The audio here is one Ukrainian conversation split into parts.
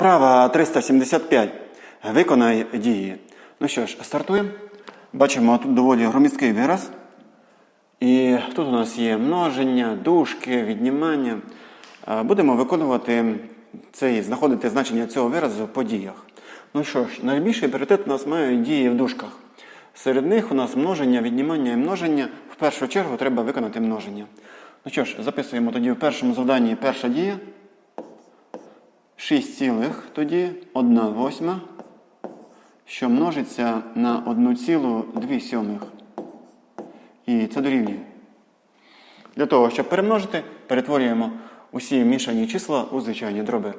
Вправа 375. Виконай дії. Ну що ж, стартуємо. Бачимо тут доволі громісткий вираз. І тут у нас є множення, дужки, віднімання. Будемо виконувати цей, знаходити значення цього виразу по діях. Ну що ж, найбільший пріоритет у нас мають дії в дужках. Серед них у нас множення, віднімання і множення. В першу чергу треба виконати множення. Ну що ж, записуємо тоді в першому завданні перша дія. 6 цілих тоді 1 восьма, що множиться на 1,2 сьомих. І це дорівнює. Для того, щоб перемножити, перетворюємо усі мішані числа у звичайні дроби.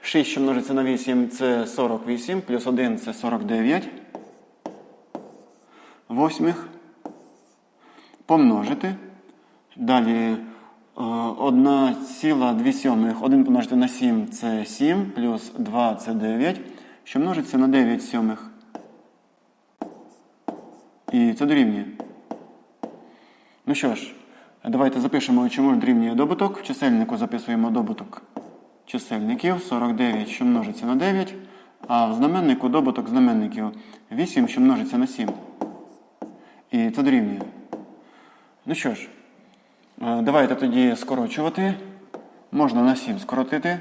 6, що множиться на 8, це 48, плюс 1 це 49. Восьмих. Помножити. Далі 1,2 сьомих. 1 помножити на 7 це 7, плюс 2 це 9, що множиться на 9 сьомих. І це дорівнює. Ну що ж, давайте запишемо, чому ж дорівнює добуток. В чисельнику записуємо добуток чисельників 49, що множиться на 9, а в знаменнику добуток знаменників 8, що множиться на 7. І це дорівнює. Ну що ж, е, давайте тоді скорочувати. Можна на 7 скоротити.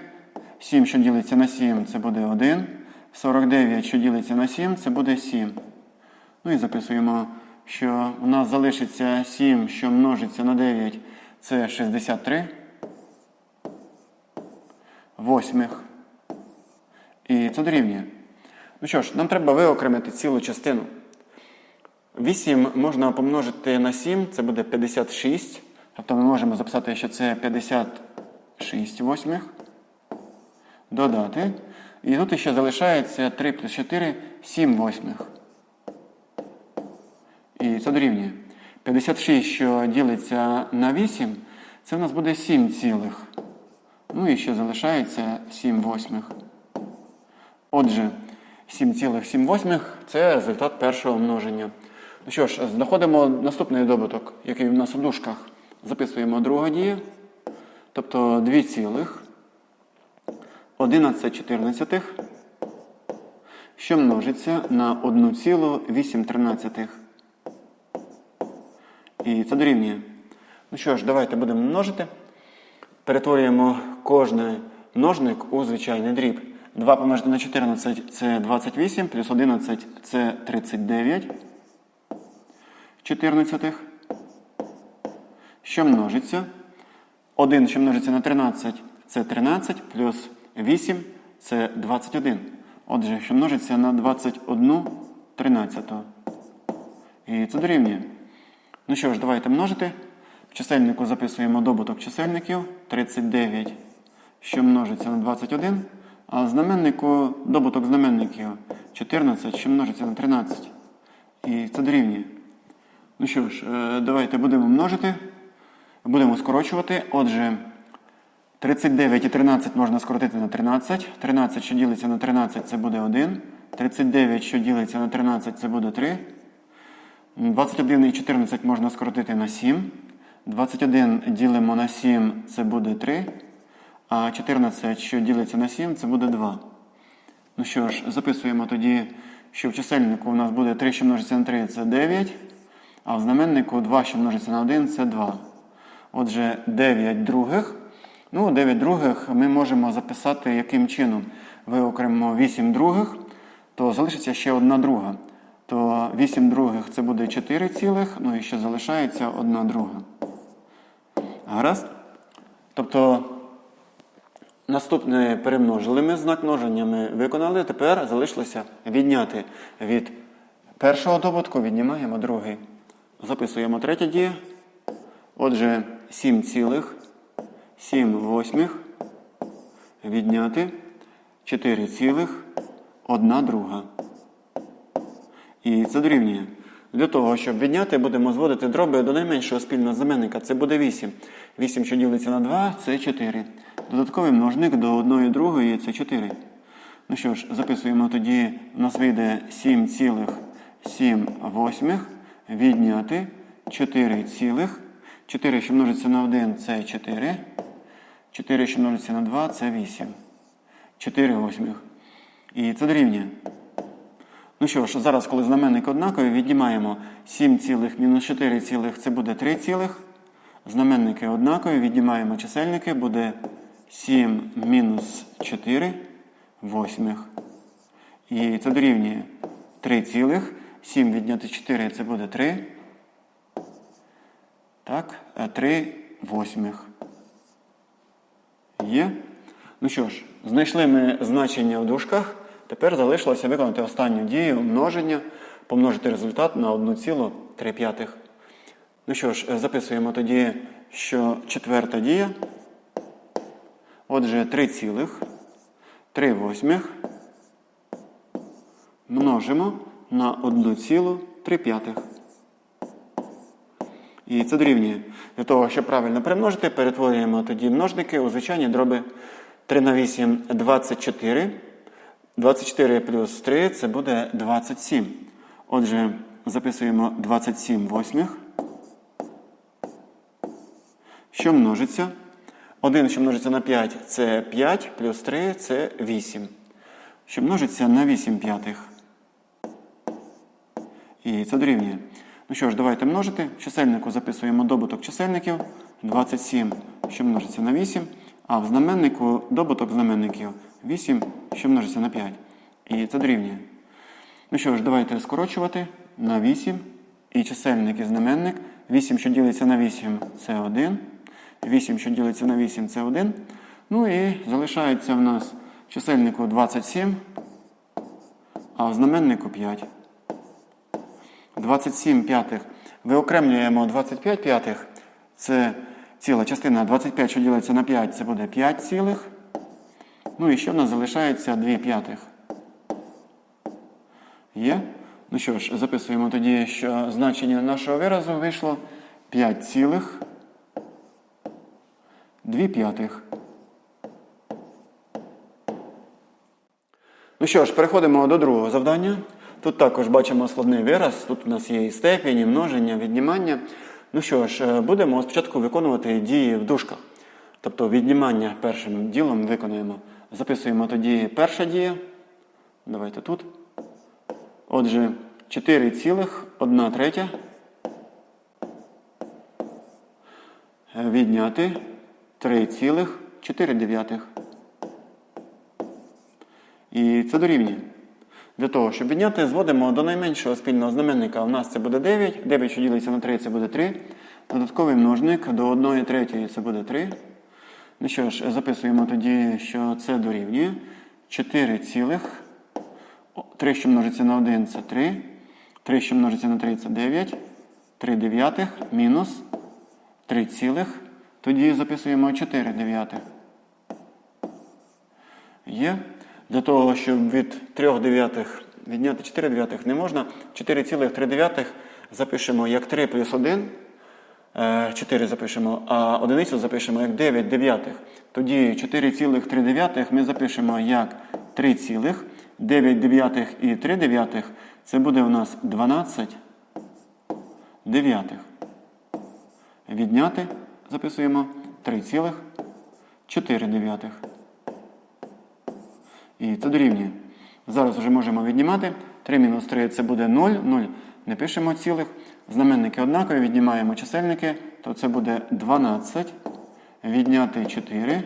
7, що ділиться на 7, це буде 1. 49, що ділиться на 7, це буде 7. Ну і записуємо, що у нас залишиться 7, що множиться на 9, це 63. Восьмих. І це дорівнює. Ну що ж, нам треба виокремити цілу частину. 8 можна помножити на 7, це буде 56. Тобто ми можемо записати, що це 56 восьмих. Додати. І тут ще залишається 3 плюс 4, 7 восьмих. І це дорівнює. 56, що ділиться на 8, це в нас буде 7 цілих. Ну і ще залишається 7 восьмих. Отже, 7,7 восьмих це результат першого множення. Ну що ж, знаходимо наступний добуток, який в нас у дужках. Записуємо друга дія. Тобто 2 цілих 11 чотирнадцятих, що множиться на 1,8 тринадцятих. І це дорівнює. Ну що ж, давайте будемо множити. Перетворюємо кожний множник у звичайний дріб. 2 помножити на 14 це 28, плюс 11 це 39. 14. Що множиться? 1, що множиться на 13, це 13, плюс 8 це 21. Отже, що множиться на 21 13. І це дорівнює. Ну що ж, давайте множити. В чисельнику записуємо добуток чисельників 39, що множиться на 21. А знаменнику добуток знаменників 14, що множиться на 13. І це дорівнює. Ну що ж, е, давайте будемо множити. Будемо скорочувати. Отже, 39 і 13 можна скоротити на 13. 13, що ділиться на 13, це буде 1. 39, що ділиться на 13, це буде 3. 21 і 14 можна скоротити на 7. 21 ділимо на 7, це буде 3. А 14, що ділиться на 7, це буде 2. Ну що ж, записуємо тоді, що в чисельнику у нас буде 3, що множиться на 3, це 9. А в знаменнику 2, що множиться на 1, це 2. Отже, 9 других. Ну, 9 других ми можемо записати яким чином. Виокремимо 8 других, то залишиться ще одна друга. То 8 других це буде 4 цілих, ну і ще залишається одна друга. Гаразд? Тобто наступне перемножили ми знак множення ми виконали, тепер залишилося відняти від першого добутку, віднімаємо другий. Записуємо третє діє. Отже, 7 цілих, 7 восьмих, відняти 4 цілих, 1 друга. І це дорівнює. Для того, щоб відняти, будемо зводити дроби до найменшого спільного знаменника. Це буде 8. 8, що ділиться на 2, це 4. Додатковий множник до 1 другої це 4. Ну що ж, записуємо тоді, у нас вийде 7,7 відняти 4 цілих. 4, що множиться на 1, це 4. 4, що множиться на 2, це 8. 4 восьмих. І це дорівнює. Ну що ж, зараз, коли знаменник однакові, віднімаємо 7 цілих мінус 4 цілих, це буде 3 цілих. Знаменники однакові, віднімаємо чисельники, буде 7 мінус 4 восьмих. І це дорівнює 3 цілих. 7 відняти 4 це буде 3. Так, 3 восьмих. Є. Ну що ж, знайшли ми значення в дужках. Тепер залишилося виконати останню дію множення, помножити результат на 1,3. Ну що ж, записуємо тоді, що четверта дія. Отже, 3 цілих, 3 восьмих множимо на 1,3. І це дорівнює. Для того, щоб правильно примножити, перетворюємо тоді множники у звичайні дроби 3 на 8 – 24. 24 плюс 3 це буде 27. Отже, записуємо 27 восьмих. Що множиться? 1, що множиться на 5, це 5, плюс 3 це 8. Що множиться на 8 п'ятих. І це дорівнює. Ну що ж, давайте множити. В чисельнику записуємо добуток чисельників 27, що множиться на 8. А в знаменнику добуток знаменників 8, що множиться на 5. І це дорівнює. Ну що ж, давайте скорочувати на 8. І чисельник і знаменник. 8, що ділиться на 8, це 1. 8, що ділиться на 8, це 1. Ну і залишається в нас в чисельнику 27, а в знаменнику 5. 27 п'ятих. Виокремлюємо 25 п'ятих. Це ціла частина 25, що ділиться на 5, це буде 5 цілих. Ну і що в нас залишається 2 п'ятих. Є? Ну що ж, записуємо тоді, що значення нашого виразу вийшло 5 цілих 2 п'ятих. Ну що ж, переходимо до другого завдання. Тут також бачимо складний вираз. Тут у нас є і степінь, і множення, віднімання. Ну що ж, е, будемо спочатку виконувати дії в дужках. Тобто віднімання першим ділом виконуємо. Записуємо тоді перша дія. Давайте тут. Отже, 4,1 третя. Е, Відняти 3,4 дев'ятих. І це дорівнює. Для того, щоб відняти, зводимо до найменшого спільного знаменника. У нас це буде 9. 9, що ділиться на 3, це буде 3. Додатковий множник до 1 третьої це буде 3. Ну що ж, записуємо тоді, що це дорівнює 4 цілих. 3, що множиться на 1, це 3. 3, що множиться на 3, це 9. 3 дев'ятих мінус 3 цілих. Тоді записуємо 4 дев'ятих. Є. Для того, щоб від 3 дев'ятих відняти 4 дев'ятих не можна. 4,3 запишемо як 3 плюс 1. 4 запишемо, а одиницю запишемо як 9 дев'ятих. Тоді 4,3 ми запишемо як 3 цілих. 9 дев'ятих і 3 дев'ятих це буде у нас 12 дев'ятих. Відняти записуємо 3,4 дев'ятих. І це дорівнює. Зараз вже можемо віднімати. 3 мінус 3 це буде 0. 0 не пишемо цілих. Знаменники однакові, віднімаємо чисельники, то це буде 12. Відняти 4.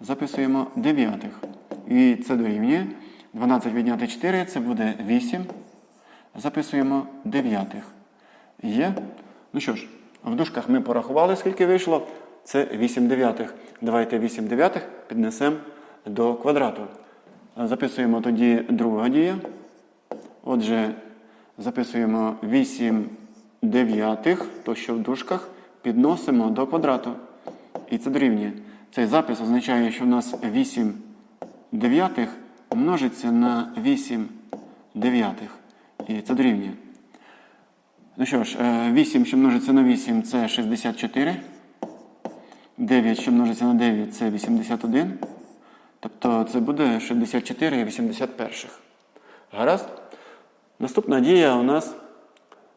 Записуємо дев'ятих. І це дорівнює. 12 відняти 4 це буде 8. Записуємо дев'ятих. Є. Ну що ж, в дужках ми порахували, скільки вийшло. Це 8 дев'ятих. Давайте 8 дев'ятих піднесемо до квадрату. Записуємо тоді друга дія. Отже, записуємо 8 дев'ятих, то що в дужках, підносимо до квадрату. І це дорівнює. Цей запис означає, що в нас 8 дев'ятих множиться на 8 дев'ятих. І це дорівнює. Ну що ж, 8, що множиться на 8, це 64. 9, що множиться на 9, це 81. Тобто це буде 64 і 81. Гаразд? Наступна дія у нас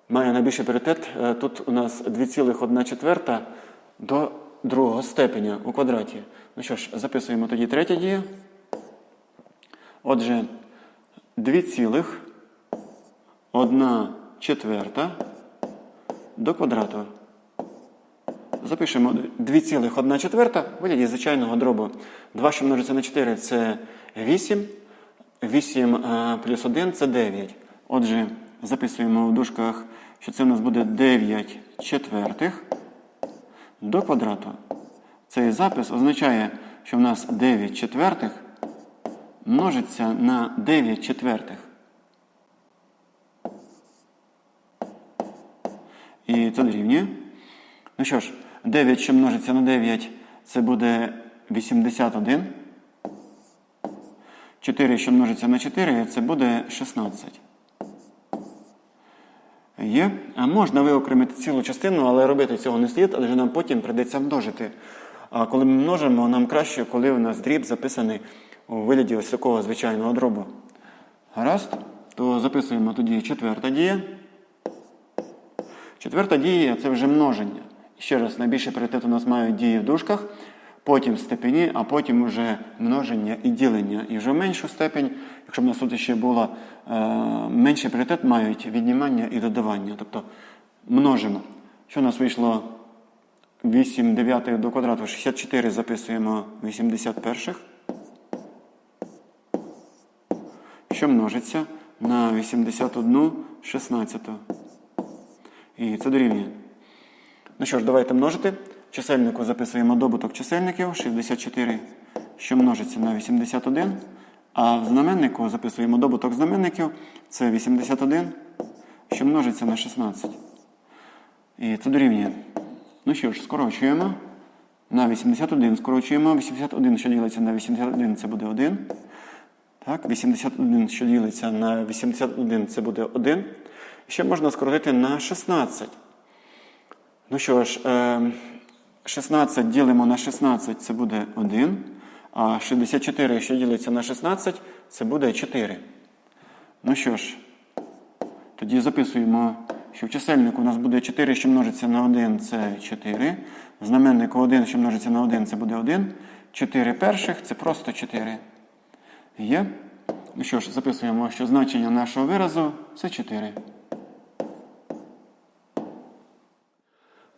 має найбільший пріоритет. Е, Тут у нас 2,1 четверта до другого степеня у квадраті. Ну що ж, записуємо тоді третя дія. Отже, 2 цілих 1 четверта до квадрату. Запишемо 2,1 четверта вигляді звичайного дробу. 2, що множиться на 4 це 8. 8 е, плюс 1 це 9. Отже, записуємо в дужках, що це у нас буде 9 четвертих до квадрату. Цей запис означає, що в нас 9 четвертих множиться на 9 четвертих. І це дорівнює. Ну що ж, 9, що множиться на 9, це буде 81. 4, що множиться на 4, це буде 16. Є. А можна виокремити цілу частину, але робити цього не слід, адже нам потім прийдеться множити. А коли ми множимо, нам краще, коли у нас дріб записаний у вигляді ось такого звичайного дробу. Гаразд, то записуємо тоді четверта дія. Четверта дія це вже множення. Ще раз, найбільший пріоритет у нас мають дії в дужках, потім степені, а потім вже множення і ділення. І вже меншу степень, якщо б нас тут ще було е, менший пріоритет, мають віднімання і додавання. Тобто множимо. Що у нас вийшло 8 дев'ятих до квадрату, 64 записуємо 81. Що множиться на 81 16. І це дорівнює. Ну що ж, давайте множити. В чисельнику записуємо добуток чисельників 64, що множиться на 81. А в знаменнику записуємо добуток знаменників. Це 81, що множиться на 16. І це дорівнює. Ну що ж, скорочуємо. На 81 скорочуємо. 81, що ділиться на 81, це буде 1. Так, 81, що ділиться на 81, це буде 1. Ще можна скоротити на 16. Ну що ж, е, 16 ділимо на 16, це буде 1. А 64, що ділиться на 16, це буде 4. Ну що ж, тоді записуємо, що в чисельнику у нас буде 4, що множиться на 1, це 4. В знаменнику 1, що множиться на 1, це буде 1. 4 перших це просто 4. Є? Ну що ж, записуємо, що значення нашого виразу це 4.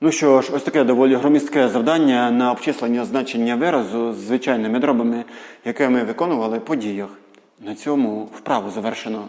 Ну що ж, ось таке доволі громістке завдання на обчислення значення виразу з звичайними дробами, яке ми виконували по діях. На цьому вправу завершено.